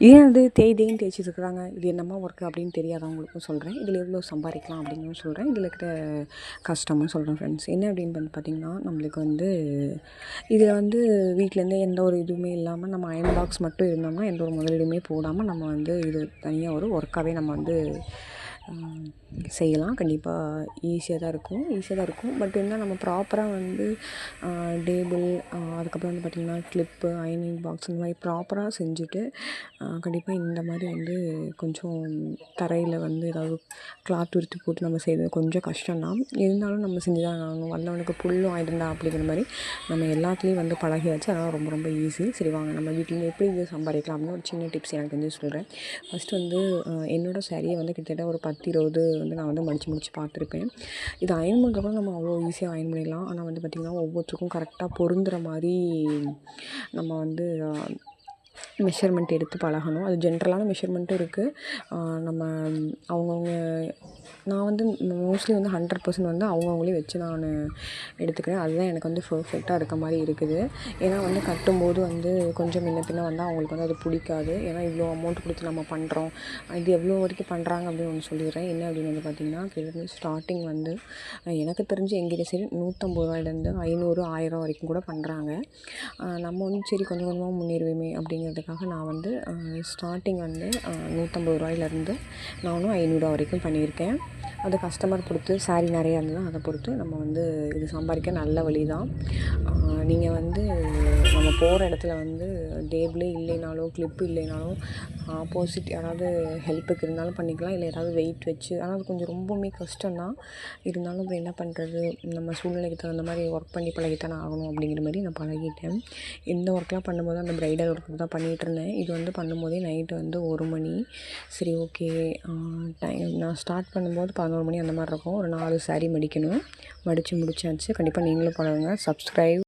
ஏன் அது தேய் தேய்ன்னு தேய்ச்சிட்டு இருக்கிறாங்க இது என்னம்மா ஒர்க்கு அப்படின்னு தெரியாதவங்களுக்கும் சொல்கிறேன் இதில் எவ்வளோ சம்பாதிக்கலாம் அப்படின்னு சொல்கிறேன் இதில் இருக்கிற கஷ்டமும் சொல்கிறேன் ஃப்ரெண்ட்ஸ் என்ன அப்படின்னு வந்து பார்த்திங்கன்னா நம்மளுக்கு வந்து இதில் வந்து வீட்டிலேருந்து எந்த ஒரு இதுவுமே இல்லாமல் நம்ம அயன் பாக்ஸ் மட்டும் இருந்தோம்னா எந்த ஒரு முதலீடுமே போடாமல் நம்ம வந்து இது தனியாக ஒரு ஒர்க்காகவே நம்ம வந்து செய்யலாம். கண்டிப்பாக ஈஸியாக தான் இருக்கும். ஈஸியாக தான் இருக்கும். பட் இருந்தால் நம்ம ப்ராப்பராக வந்து டேபிள் அதுக்கப்புறம் வந்து பார்த்திங்கன்னா கிளிப்பு அயனிங் பாக்ஸ் இந்த மாதிரி ப்ராப்பராக செஞ்சுட்டு கண்டிப்பாக இந்த மாதிரி வந்து கொஞ்சம் தரையில் வந்து ஏதாவது கிளாத் உறுத்தி போட்டு நம்ம செய்கிறது கொஞ்சம் கஷ்டம்தான் இருந்தாலும் நம்ம செஞ்சு தான் ஆகணும். வந்தவனுக்கு புல்லும் ஆயிருந்தா அப்படிங்கிற மாதிரி நம்ம எல்லாத்துலேயும் வந்து பழகியாச்சு. அதனால் ரொம்ப ரொம்ப ஈஸி சரி வாங்க. நம்ம வீட்டிலேருந்து எப்படி இது சம்பாதிக்கலாம் அப்படின்னு ஒரு சின்ன டிப்ஸ் எனக்கு வந்து சொல்கிறேன் ஃபஸ்ட்டு வந்து என்னோடய சேரீயை வந்து கிட்டத்தட்ட ஒரு பத்து இருபது வந்து நான் வந்து மடித்து முடித்து பார்த்துருப்பேன். இது அயன் பண்ணுறப்ப நம்ம அவ்வளோ ஈஸியாக அயன் பண்ணிடலாம். ஆனால் வந்து பார்த்திங்கன்னா ஒவ்வொருத்தருக்கும் கரெக்டாக பொருந்துகிற மாதிரி நம்ம வந்து மெஷர்மெண்ட் எடுத்து பழகணும். அது ஜென்ரலான மெஷர்மெண்ட்டும் இருக்குது நம்ம அவங்கவுங்க நான் வந்து மோஸ்ட்லி வந்து ஹண்ட்ரட் பர்சன்ட் வந்து அவங்கவுங்களே வச்சு நான் எடுத்துக்கிறேன். அதுதான் எனக்கு வந்து பர்ஃபெக்டாக இருக்க மாதிரி இருக்குது. ஏன்னா வந்து கட்டும்போது வந்து கொஞ்சம் முன்ன பின்ன வந்தால் அவங்களுக்கு வந்து அது பிடிக்காது. ஏன்னா இவ்வளோ அமௌண்ட் கொடுத்து நம்ம பண்ணுறோம் இது எவ்வளோ வரைக்கும் பண்ணுறாங்க அப்படின்னு ஒன்று சொல்லிடுறேன். என்ன அப்படின்னு வந்து பார்த்திங்கன்னா கிட்டத்தட்ட ஸ்டார்டிங் வந்து எனக்கு தெரிஞ்சு எங்கிட்ட சரி நூற்றம்பது ரூபாயிலேருந்து ஐநூறு ஆயிரம் வரைக்கும் கூட பண்ணுறாங்க நம்ம வந்து சரி கொஞ்சம் கொஞ்சமாக முன்னேறுவேமே அதுக்காக நான் வந்து ஸ்டார்டிங் வந்து நூற்றம்பது ரூபாயிலேருந்து நானும் ஐநூறுரூவா வரைக்கும் பண்ணியிருக்கேன். அது கஸ்டமர் பொறுத்து சாரீ நிறையா இருந்ததுன்னா அதை பொறுத்து நம்ம வந்து இது சம்பாதிக்க நல்ல வழி தான் நீங்கள் வந்து நம்ம போகிற இடத்துல வந்து டேபிளே இல்லைனாலோ கிளிப்பு இல்லைனாலும் ஆப்போசிட் யாராவது ஹெல்ப்புக்கு இருந்தாலும் பண்ணிக்கலாம். இல்லை ஏதாவது வெயிட் வச்சு ஆனால் அது கொஞ்சம் ரொம்பவுமே கஷ்டம்தான். இருந்தாலும் அப்புறம் என்ன பண்ணுறது நம்ம சூழ்நிலைக்கு தகுந்த மாதிரி ஒர்க் பண்ணி பழகித்தானே ஆகணும் அப்படிங்கிற மாதிரி நான் பழகிட்டேன். இந்த ஒர்க்லாம் பண்ணும்போது அந்த ப்ரைடல் ஒர்க்கு தான் பண்ணிகிட்டு இருந்தேன். இது வந்து பண்ணும்போதே நைட்டு வந்து ஒரு மணி. சரி ஓகே டைம் நான் ஸ்டார்ட் பண்ணும்போது பதினோரு மணி அந்த மாதிரி இருக்கும். ஒரு நாலு saree மடிக்கணும். மடித்து முடிச்சாச்சு. கண்டிப்பாக நீங்களும் பண்ணுங்கள் சப்ஸ்கிரைப்